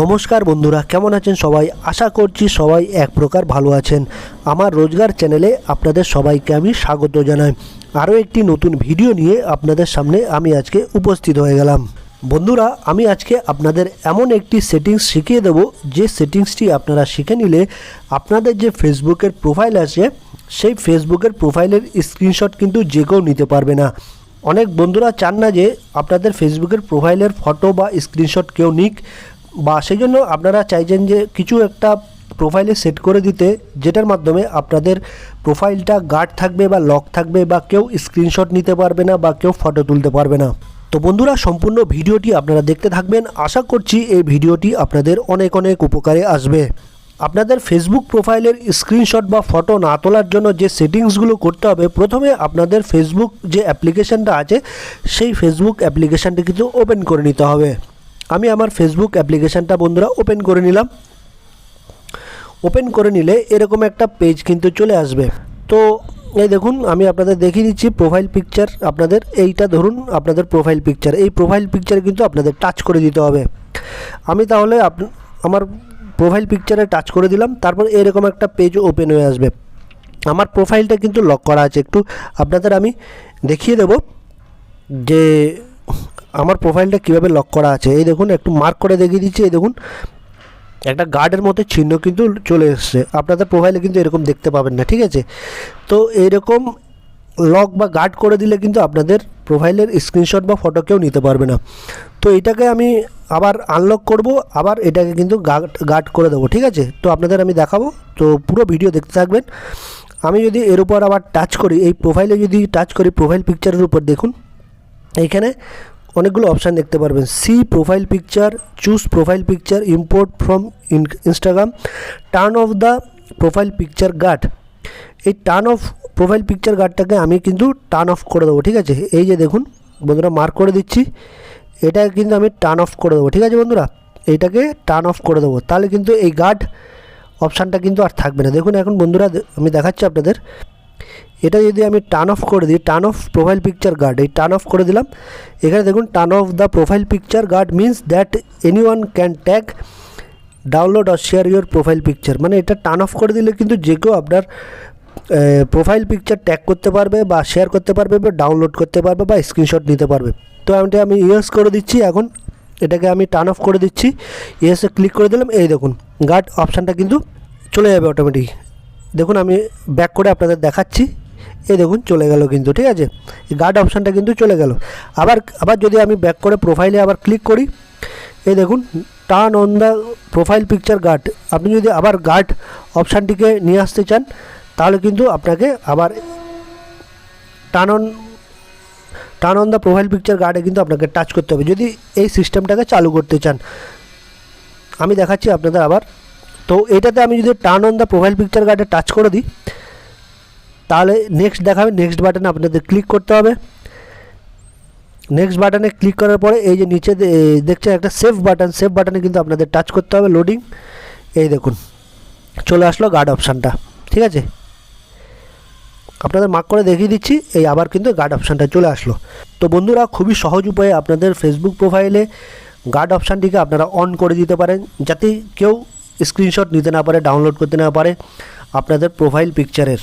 নমস্কার বন্ধুরা, কেমন আছেন সবাই? আশা করছি সবাই এক প্রকার ভালো আছেন। আমার রোজগার চ্যানেলে আপনাদের সবাইকে আমি স্বাগত জানাই। আরও একটি নতুন ভিডিও নিয়ে আপনাদের সামনে আমি আজকে উপস্থিত হয়ে গেলাম। বন্ধুরা, আমি আজকে আপনাদের এমন একটি সেটিংস শিখিয়ে দেব। যে সেটিংসটি আপনারা শিখে নিলে আপনাদের যে ফেসবুকের প্রোফাইল আছে, সেই ফেসবুকের প্রোফাইলের স্ক্রিনশট কিন্তু যে কেউ নিতে পারবে না। অনেক বন্ধুরা চান না যে আপনাদের ফেসবুকের প্রোফাইলের ফটো বা স্ক্রিনশট কেউ নিক। বা সেই জন্য আপনারা চাইছেন যে কিছু একটা প্রোফাইলে সেট করে দিতে, যেটার মাধ্যমে আপনাদের প্রোফাইলটা গার্ড থাকবে বা লক থাকবে বা কেউ স্ক্রিনশট নিতে পারবে না বা কেউ ফটো তুলতে পারবে না। তো বন্ধুরা, সম্পূর্ণ ভিডিওটি আপনারা দেখতে থাকবেন। আশা করছি এই ভিডিওটি আপনাদের অনেক অনেক উপকারে আসবে। আপনাদের ফেসবুক প্রোফাইলের স্ক্রিনশট বা ফটো না তোলার জন্য যে সেটিংসগুলো করতে হবে, প্রথমে আপনাদের ফেসবুক যে অ্যাপ্লিকেশানটা আছে, সেই ফেসবুক অ্যাপ্লিকেশানটি কিন্তু ওপেন করে নিতে হবে। আমি আমার ফেসবুক অ্যাপ্লিকেশানটা বন্ধুরা ওপেন করে নিলাম। ওপেন করে নিলে এরকম একটা পেজ কিন্তু চলে আসবে। তো এই দেখুন, আমি আপনাদের দেখিয়ে দিচ্ছি প্রোফাইল পিকচার আপনাদের। এইটা ধরুন আপনাদের প্রোফাইল পিকচার এই প্রোফাইল পিকচার কিন্তু আপনাদের টাচ করে দিতে হবে। আমি তাহলে আমার প্রোফাইল পিকচারে টাচ করে দিলাম, তারপর এরকম একটা পেজ ওপেন হয়ে আসবে। আমার প্রোফাইলটা কিন্তু লক করা আছে। একটু আপনাদের আমি দেখিয়ে দেব যে আমার প্রোফাইলটা কীভাবে লক করা আছে? এই দেখুন, একটু মার্ক করে দেখিয়ে দিচ্ছি, এই দেখুন। একটা গার্ডের মতো চিহ্ন কিন্তু চলে এসছে। আপনাদের প্রোফাইলে কিন্তু এরকম দেখতে পাবেন না, ঠিক আছে? তো এরকম লক বা গার্ড করে দিলে কিন্তু আপনাদের প্রোফাইলের স্ক্রিনশট বা ফটো কেউ নিতে পারবে না। তো এটাকে আমি আবার আনলক করব, আবার এটাকে কিন্তু গার্ড গার্ড করে দেবো, ঠিক আছে? তো আপনাদের আমি দেখাবো। তো পুরো ভিডিও দেখতে থাকবেন। আমি যদি এর উপর আবার টাচ করি, এই প্রোফাইলে যদি টাচ করি প্রোফাইল পিকচারের উপর দেখুন। এইখানে অনেকগুলো অপশান দেখতে পারবেন। See profile picture choose profile picture import from Instagram turn off the profile picture guard এই টার্ন অফ প্রোফাইল পিকচার গার্ডটাকে আমি কিন্তু টার্ন অফ করে দেবো, ঠিক আছে? এই যে দেখুন, বন্ধুরা মার্ক করে দিচ্ছি। এটা কিন্তু আমি টার্ন অফ করে দেবো, ঠিক আছে বন্ধুরা? এইটাকে টার্ন অফ করে দেবো। তাহলে কিন্তু এই গার্ড অপশানটা কিন্তু আর থাকবে না। দেখুন এখন বন্ধুরা, আমি দেখাচ্ছি আপনাদের। এটা যদি আমি টার্ন অফ করে দিই turn off profile picture guard এই টার্ন অফ করে দিলাম, এখানে দেখুন turn off the profile picture guard means that anyone can tag download or share your profile picture মানে এটা টার্ন অফ করে দিলে কিন্তু যে কেউ আপনার প্রোফাইল পিকচার ট্যাগ করতে পারবে বা শেয়ার করতে পারবে বা ডাউনলোড করতে পারবে বা স্ক্রিনশট নিতে পারবে। তো এটা আমি ইয়েস করে দিচ্ছি, এখন এটাকে আমি টার্ন অফ করে দিচ্ছি ইয়েসে ক্লিক করে দিলাম, এই দেখুন গার্ড অপশানটা কিন্তু চলে যাবে অটোমেটিক দেখুন আমি ব্যাক করে আপনাদের দেখাচ্ছি। এই দেখুন, চলে গেল কিন্তু, ঠিক আছে? গার্ড অপশানটা কিন্তু চলে গেল। আবার আবার যদি আমি ব্যাক করে প্রোফাইলে আবার ক্লিক করি, এই দেখুন turn on the profile picture guard আপনি যদি আবার গার্ড অপশানটিকে নিয়ে আসতে চান, তাহলে কিন্তু আপনাকে আবার turn on turn on the profile picture গার্ডে কিন্তু আপনাকে টাচ করতে হবে। যদি এই সিস্টেমটাকে চালু করতে চান, আমি দেখাচ্ছি আপনাদের আবার। তো এটাতে আমি যদি turn on the profile picture গার্ডে touch করে দিই তাহলে নেক্সট দেখাবে নেক্সট বাটনে আপনাদের ক্লিক করতে হবে। নেক্সট বাটনে ক্লিক করার পরে এই যে নিচে দেখছেন একটা সেভ বাটন সেভ বাটনে কিন্তু আপনাদের টাচ করতে হবে লোডিং এই দেখুন, চলে আসলো গার্ড অপশানটা ঠিক আছে? আপনাদের মার্ক করে দেখিয়ে দিচ্ছি, এই আবার কিন্তু গার্ড অপশানটা চলে আসলো। তো বন্ধুরা, খুবই সহজ উপায়ে আপনাদের ফেসবুক প্রোফাইলে গার্ড অপশানটিকে আপনারা অন করে দিতে পারেন, যাতে কেউ স্ক্রিনশট নিতে না পারে ডাউনলোড করতে না পারে আপনাদের প্রোফাইল পিকচারের